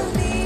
You.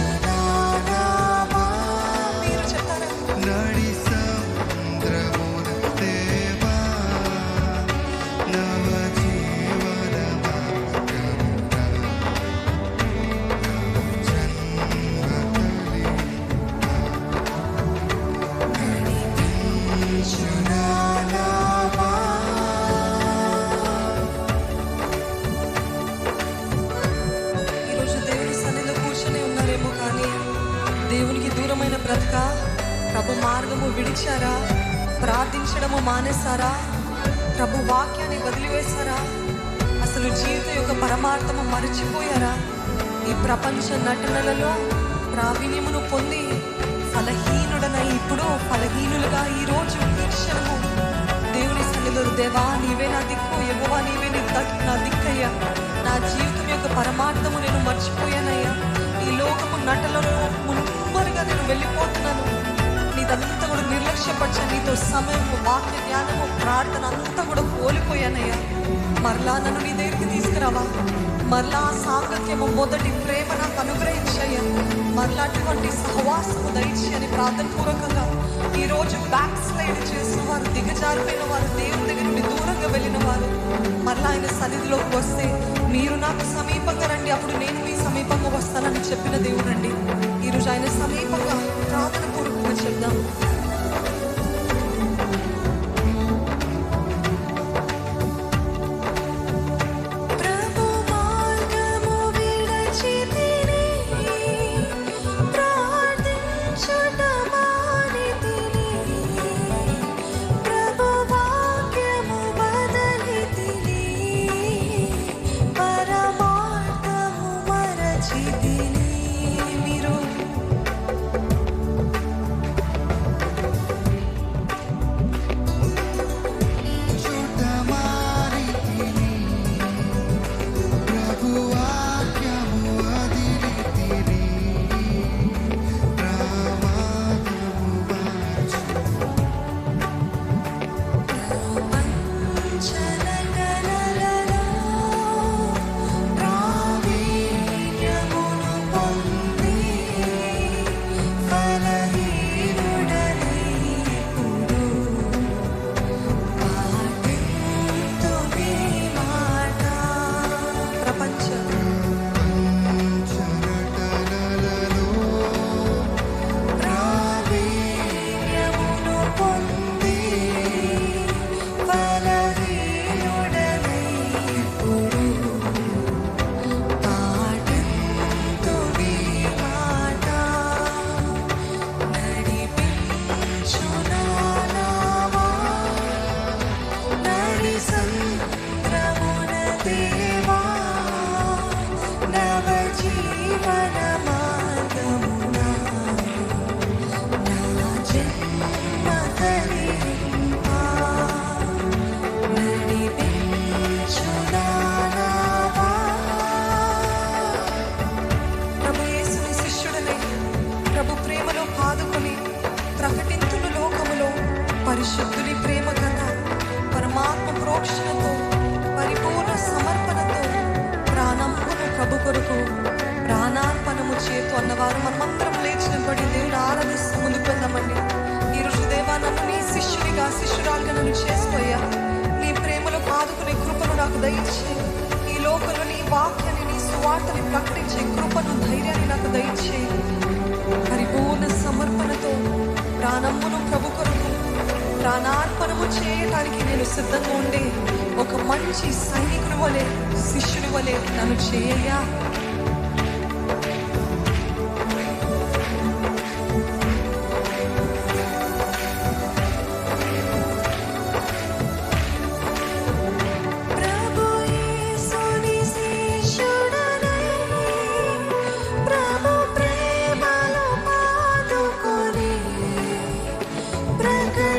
you Gatka ప్రభు మార్గము విడిచారా? ప్రార్థించడము మానేశారా? ప్రభు వాక్యాన్ని వదిలివేశారా? అసలు జీవితం యొక్క పరమార్థము మరచిపోయారా? ఈ ప్రపంచ నటనలలో ప్రావీణ్యమును పొంది ఫలహీనుడనై ఇప్పుడు ఫలహీనులుగా ఈ రోజు ఈ క్షణము దేవుని సన్నిధిలో దేవా నీవే నా దిక్కు ఎగువా నీవే నీ నా దిక్కయ్యా. నా జీవితం యొక్క పరమార్థము నేను మర్చిపోయానయ్యా. ఈ లోకము నటలలో ముమ్మరుగా నేను వెళ్ళిపోతున్నాను. నీదంతా కూడా నిర్లక్ష్యపరిచా నీతో సమయము వాక్య జ్ఞానము ప్రార్థన అంతా కూడా కోల్పోయానయ్యా. మరలా నన్ను నీ దగ్గరికి తీసుకురావా? మరలా సాంగత్యము మొదటి ప్రేమ నాకు అనుగ్రహించయ్యా. మరలా అటువంటి సహవాసము దయచేయని అని ప్రార్థన పూర్వకంగా ఈరోజు బ్యాక్ స్లైడ్ చేసిన వారు దిగజారిపోయిన వారు దేవుని దగ్గర నుండి దూరంగా వెళ్ళిన వారు మరలా ఆయన సన్నిధిలోకి వస్తే మీరు నాకు సమీపంగా రండి. అప్పుడు నేను మీ సమీపంగా వస్తానని చెప్పిన దేవుడు అండి ఈరోజు ఆయన సమీపంగా ప్రార్థన పూర్వకంగా చెప్దాం. పరిశుద్ధుని ప్రేమ కథ పరమాత్మ ప్రోక్షణతో పరిపూర్ణ సమర్పణతో ప్రాణంపును ప్రభు కొరకు ప్రాణార్పణము చేతు అన్నవారు మనమందరం లేచినబడి దేవుని ఆరాధిస్తూ ముందుకు వెళ్దామండి దేవా నన్ను నీ శిష్యునిగా శిష్యురాలుగా నన్ను చేసుకోయ్యా. నీ ప్రేమలో పాదుకునే కృపను నాకు దయచేయి. ఈ లోకంలో నీ వాక్యాన్ని నీ సువార్తని ప్రకటించే కృపను ధైర్యాన్ని నాకు దయచేయి. పరిపూర్ణ సమర్పణతో ప్రాణమును ప్రభు కొరకు ప్రాణార్పణము చేయటానికి నేను సిద్ధంగా ఉండే ఒక మంచి సైనికుని వలె శిష్యుని వలె నన్ను చేయయ్యా. Branca.